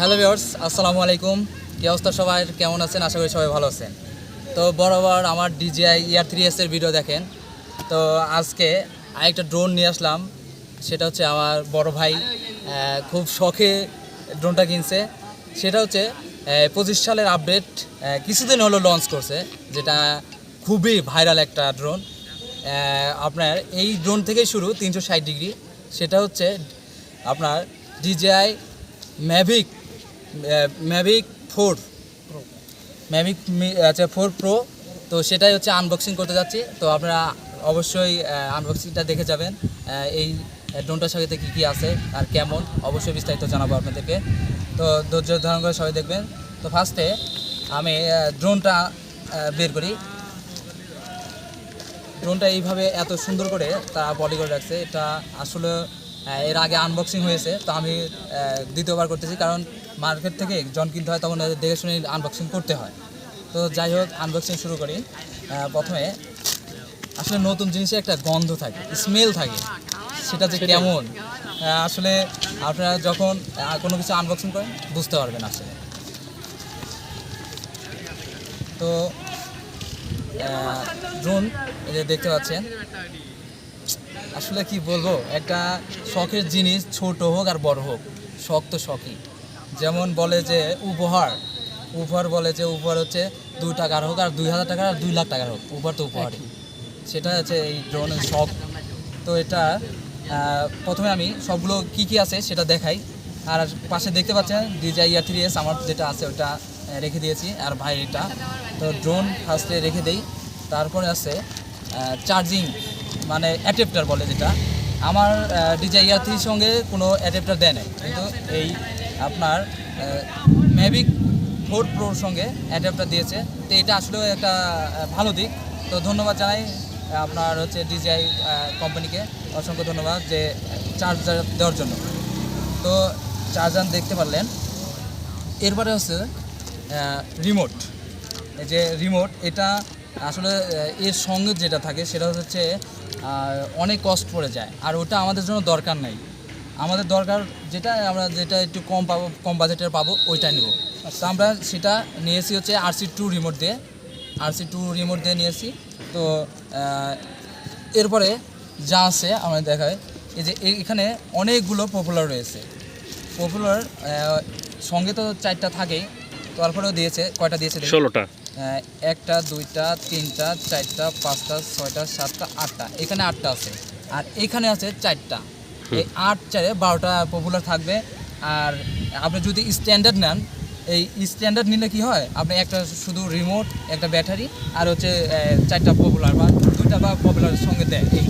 Hello viewers, আসসালামু আলাইকুম। কি অবস্থা সবাই? কেমন আছেন? আশা করি সবাই ভালো আছেন। তো বরাবর আমার ডিজিআই ইয়ার থ্রি এস এর ভিডিও দেখেন। তো আজকে আরেকটা ড্রোন নিয়ে আসলাম। সেটা হচ্ছে আমার বড় ভাই খুব শখে ড্রোনটা কিনছে। সেটা হচ্ছে পঁচিশ সালের আপডেট কিছুদিন হলো লঞ্চ করছে, যেটা খুবই ভাইরাল একটা ড্রোন আপনার এই ড্রোন থেকেই শুরু, তিনশো ষাট ডিগ্রি সেটা হচ্ছে আপনার DJI Mavic Mavic four Mavic আচ্ছা ফোর প্রো তো সেটাই হচ্ছে আনবক্সিং করতে যাচ্ছি। তো আপনারা অবশ্যই আনবক্সিংটা দেখে যাবেন। এই ড্রোনটার সাথে কী কী আছে আর কেমন, অবশ্যই বিস্তারিত জানাব আপনাদেরকে। তো ধৈর্য ধারণ করে সবাই দেখবেন। তো ফার্স্টে আমি ড্রোনটা বের করি। ড্রোনটা এইভাবে এত সুন্দর করে তারা বডি করে রাখছে। এটা আসলে এর আগে আনবক্সিং হয়েছে। তো আমি দ্বিতীয়বার করতেছি। কারণ মার্কেট থেকে জন কিনতে হয় তখন দেখে শুনে আনবক্সিং করতে হয়। তো যাই হোক আনবক্সিং শুরু করি। প্রথমে আসলে নতুন জিনিসের একটা গন্ধ থাকে স্মেল থাকে। সেটা যে কেমন আসলে আপনারা যখন কোনো কিছু আনবক্সিং করেন, বুঝতে পারবেন আসলে। তো ড্রোন যে দেখতে পাচ্ছেন, আসলে কি বলব, একটা শখের জিনিস, ছোট হোক আর বড় হোক, শখ তো শখই। যেমন বলে যে উপহার উপহার বলে যে উপহার হচ্ছে দুই টাকার হোক আর দুই হাজার টাকার আর দুই লাখ টাকার হোক উপহার তো উপহারই। সেটা হচ্ছে এই ড্রোনের শখ। তো এটা প্রথমে আমি সবগুলো কি কি আছে সেটা দেখাই। আর পাশে দেখতে পাচ্ছেন ডিজাই ইয়ার থ্রি এস আমার যেটা আছে ওটা রেখে দিয়েছি আর ভাই এটা। তো ড্রোন ফার্স্টে রেখে দেই। তারপরে আছে চার্জিং মানে অ্যাডাপ্টার বলে যেটা। আমার ডিজাই ইয়ার থ্রির সঙ্গে কোনো অ্যাডাপ্টার দেয় নাই। কিন্তু এই আপনার ম্যাভিক ফোর প্রোর সঙ্গে অ্যাডাপ্টার দিয়েছে। তো এটা আসলেও একটা ভালো দিক। তো ধন্যবাদ জানাই আপনার হচ্ছে ডিজিআই কোম্পানিকে অসংখ্য ধন্যবাদ যে চার্জার দেওয়ার জন্য। তো চার্জার দেখতে পারলেন। এরপরে হচ্ছে রিমোট যে রিমোট এটা আসলে এর সঙ্গে যেটা থাকে, সেটা হচ্ছে অনেক কষ্ট পড়ে যায়। আর ওটা আমাদের জন্য দরকার নাই। আমাদের দরকার যেটা আমরা যেটা একটু কম পাবো কম বাজেটের পাবো ওইটা নেব। তো আমরা সেটা নিয়েছি হচ্ছে আরসি টু রিমোট দিয়ে। আরসি টু রিমোট দিয়ে নিয়েছি। তো এরপরে যা আছে আমরা দেখায় এই যে এখানে অনেকগুলো পপুলার রয়েছে। পপুলার সঙ্গে তো চারটা থাকেই। তারপরেও দিয়েছে কয়টা দিয়েছে দেখি? ষোলোটা। একটা দুইটা তিনটা চারটা পাঁচটা ছয়টা সাতটা আটটা। এখানে আটটা আছে। আর এখানে আছে চারটা। এই আট চারে বারোটা পপুলার থাকবে। আর আপনি যদি স্ট্যান্ডার্ড নেন, এই স্ট্যান্ডার্ড নিলে কি হয়? আপনি একটা শুধু রিমোট একটা ব্যাটারি আর হচ্ছে চারটা পপুলার বা দুইটা বা পপুলার সঙ্গে দেয় এই।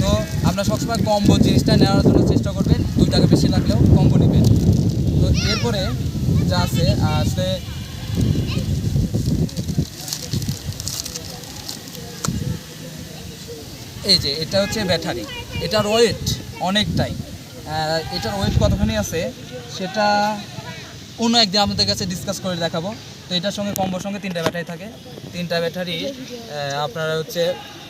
তো আপনার সবসময় কম্বো জিনিসটা নেওয়ার জন্য চেষ্টা করবেন দুই টাকা বেশি লাগলেও কম্বো নেবেন। তো এরপরে যা আছে, আসলে এই যে, এটা হচ্ছে ব্যাটারি এটার ওয়েট অনেকটাই। এটার ওয়েট কতখানি আছে? সেটা অন্য একদিন আপনাদের কাছে ডিসকাস করে দেখাবো। তো এটার সঙ্গে কম্বোর সঙ্গে তিনটা ব্যাটারি থাকে। তিনটা ব্যাটারি আপনারা হচ্ছে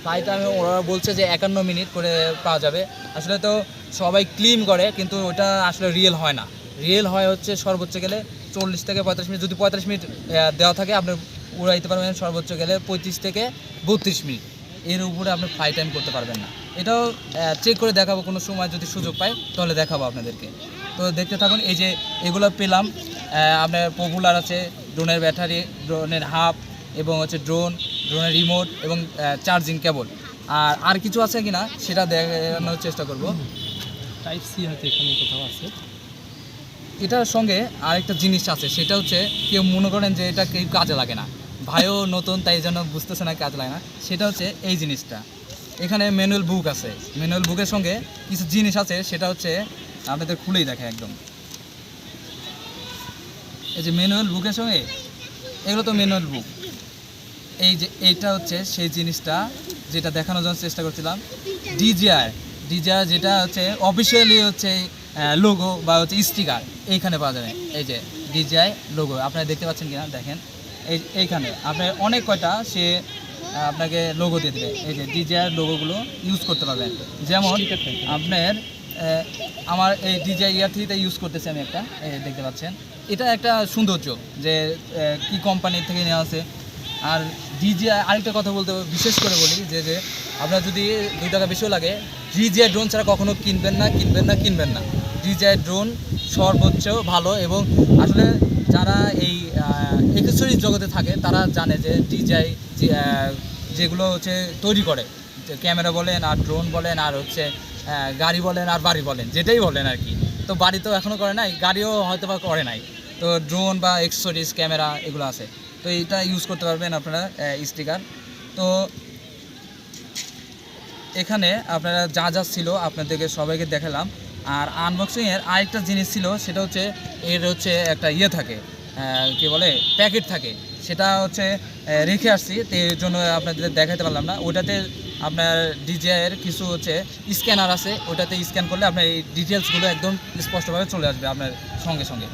ফ্লাইট আমি ওরা বলছে যে একান্ন মিনিট করে পাওয়া যাবে। আসলে তো সবাই ক্লিন করে, কিন্তু ওটা আসলে রিয়েল হয় না। রিয়েল হয় হচ্ছে সর্বোচ্চ গেলে চল্লিশ থেকে পঁয়তাল্লিশ মিনিট। যদি পঁয়তাল্লিশ মিনিট দেওয়া থাকে, আপনি উড়াইতে পারবেন সর্বোচ্চ গেলে পঁয়ত্রিশ থেকে বত্রিশ মিনিট। এর উপরে আপনি ফ্লাই টাইম করতে পারবেন না। এটাও চেক করে দেখাবো কোনো সময় যদি সুযোগ পাই তাহলে দেখাবো আপনাদেরকে। তো দেখতে থাকুন এই যে এগুলো পেলাম আপনার পপুলার আছে ড্রোনের ব্যাটারি ড্রোনের হাফ এবং হচ্ছে ড্রোন ড্রোনের রিমোট এবং চার্জিং কেবল আর আর কিছু আছে কি না সেটা দেখানোর চেষ্টা করব। টাইপ সি হয়তো এখানে কোথাও আছে। এটার সঙ্গে আরেকটা জিনিস আছে সেটা হচ্ছে কেউ মনে করেন যে এটা কেউ কাজে লাগে না। ভাইও নতুন, তাই জন্য বুঝতেছে না কাজ লাগে না। সেটা হচ্ছে এই জিনিসটা। এখানে ম্যানুয়াল বুক আছে। ম্যানুয়াল বুকের সঙ্গে কিছু জিনিস আছে, সেটা হচ্ছে আপনাদের খুলেই দেখে একদম। এই যে ম্যানুয়াল বুকের সঙ্গে, এগুলো তো ম্যানুয়াল বুক এই যে এইটা হচ্ছে সেই জিনিসটা যেটা দেখানোর জন্য চেষ্টা করছিলাম। ডিজিআর ডিজিআর যেটা হচ্ছে অফিসিয়ালি হচ্ছে লোগো বা হচ্ছে স্টিকার এইখানে পাওয়া যাবে। এই যে ডিজিআই লোগো আপনারা দেখতে পাচ্ছেন কিনা? দেখেন। এই এইখানে। আপনার অনেক কয়টা সে আপনাকে লোগো দিয়ে দেবে। এই যে ডিজিআর লোগোগুলো ইউজ করতে পারবেন। যেমন আপনার আমার এই ডিজে ইয়ার থ্রিতে ইউজ করতেছি আমি একটা। দেখতে পাচ্ছেন। এটা একটা সৌন্দর্য যে কি কোম্পানি থেকে নেওয়া আছে। আর ডিজে আরেকটা কথা বলতে বিশেষ করে বলি যে যে আপনার যদি দুই টাকা বেশিও লাগে ডিজে ড্রোন ছাড়া কখনো কিনবেন না কিনবেন না কিনবেন না। ডিজে ড্রোন সর্বোচ্চ ভালো এবং আসলে যারা এই এক্সেসরিজ জগতে থাকে, তারা জানে যে ডিজাই যেগুলো হচ্ছে তৈরি করে। ক্যামেরা বলেন, আর ড্রোন বলেন, আর হচ্ছে গাড়ি বলেন, আর বাড়ি বলেন, যেটাই বলেন আর কি। তো বাড়ি তো এখনও করে নাই, গাড়িও হয়তো বা করে নাই। তো ড্রোন বা এক্সেসরিজ ক্যামেরা, এগুলো আছে। তো এটা ইউজ করতে পারবেন আপনারা স্টিকার তো এখানে আপনারা যা যা ছিল আপনাদেরকে সবাইকে দেখালাম। আর আনবক্সিংয়ের আরেকটা জিনিস ছিল, সেটা হচ্ছে এর হচ্ছে একটা ইয়ে থাকে কি বলে প্যাকেট থাকে। সেটা হচ্ছে রেখে আসছি, তো এর জন্য আপনাদের দেখাতে পারলাম না। ওটাতে আপনার ডিজিআইয়ের কিছু হচ্ছে স্ক্যানার আছে ওটাতে স্ক্যান করলে আপনার এই ডিটেলসগুলো একদম স্পষ্টভাবে চলে আসবে আপনার সঙ্গে সঙ্গে।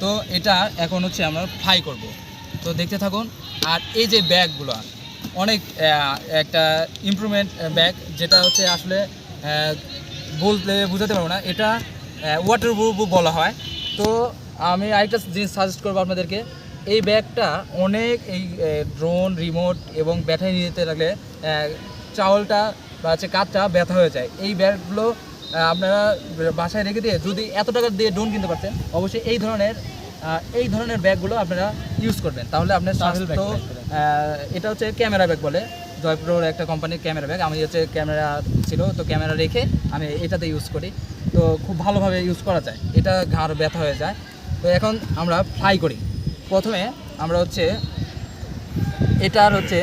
তো এটা এখন হচ্ছে আমরা ফ্রাই করব। তো দেখতে থাকুন, আর এই যে ব্যাগগুলো, অনেক একটা ইমপ্রুভমেন্ট ব্যাগ যেটা হচ্ছে আসলে বলতে বোঝাতে পারব না। এটা ওয়াটার প্রুফ বলা হয়। তো আমি আরেকটা জিনিস সাজেস্ট করব আপনাদেরকে। এই ব্যাগটা অনেক এই ড্রোন রিমোট এবং ব্যাটারি নিতে লাগলে চাউলটা বা হচ্ছে কাঠটা ব্যথা হয়ে যায়। এই ব্যাগগুলো আপনারা বাসায় রেখে দিয়ে যদি এত টাকা দিয়ে ড্রোন কিনতে পারছেন অবশ্যই এই ধরনের এই ধরনের ব্যাগগুলো আপনারা ইউজ করবেন। তাহলে আপনার স্বাস্থ্য এটা হচ্ছে ক্যামেরা ব্যাগ বলে। জয়পুরের একটা কোম্পানির ক্যামেরা ব্যাগ আমি হচ্ছে ক্যামেরা ছিল, তো ক্যামেরা রেখে আমি এটাতে ইউজ করি। তো খুব ভালোভাবে ইউজ করা যায়। এটা ঘাড় ব্যথা হয়ে যায়। তো এখন আমরা ফ্রাই করি। প্রথমে আমরা হচ্ছে, এটার হচ্ছে